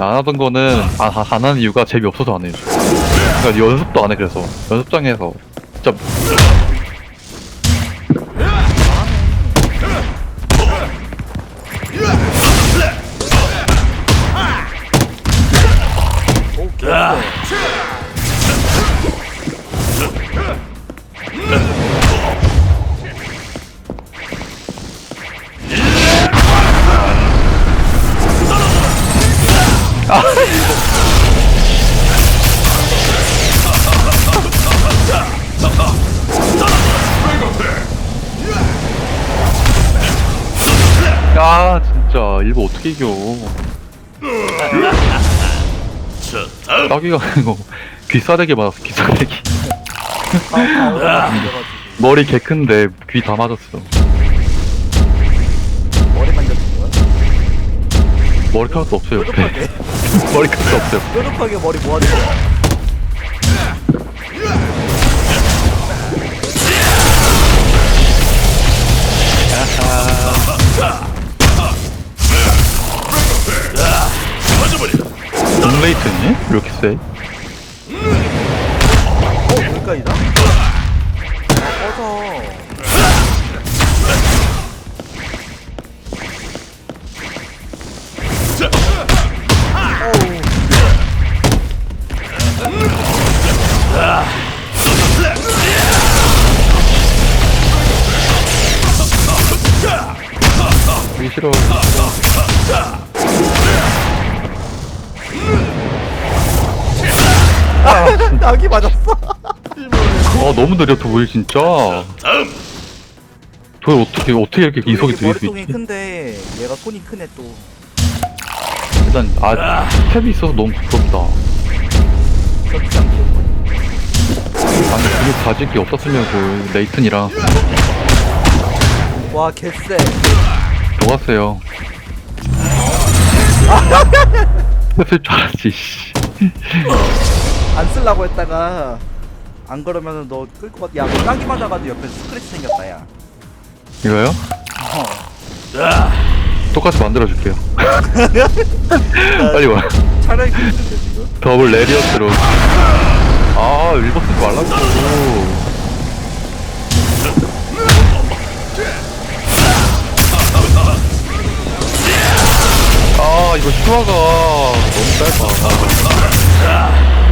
안 하던 거는 안, 안 하는 이유가 재미없어서 안 해요. 그러니까 연습도 안 해 그래서. 연습장에서. 진짜. 오 개쎄 야 진짜. 일본 어떻게 이겨? 따기가 아니고 귀싸대기 맞았어 귀싸대기. 머리 개 큰데 귀 다 맞았어. 머리 거야? 머리카락도 없어요. 옆에 머리카락도 없어요. 뾰족하게 머리 모아준 거 레이트니? 왜 이렇게 세? 어 여기까지다? 아 꺼져 싫어 낙이 맞았어. 아 너무 느려 도일 진짜. 도일 어떻게 어떻게 이렇게 이속이 들릴 수 머리통이 있지? 큰데 얘가 손이 크네 또. 일단 아 스텝이 있어서 너무 부럽다. 않게 아니 근육 가질 게 없었으려고 레이튼이랑 와 개쎄. 녹았어요. 했을 줄 알았지 씨. 안 쓰려고 했다가 안 그러면은 너끌것 같아 야너 까기 맞아가지고 옆에 스크래치 생겼다 야. 이거요? 어. 똑같이 만들어줄게요. 빨리 와. 촬영이 있는데 지금? 더블 레리어스로 아 일본 쓰지 말라고 아 이거 슈화가 너무 짧아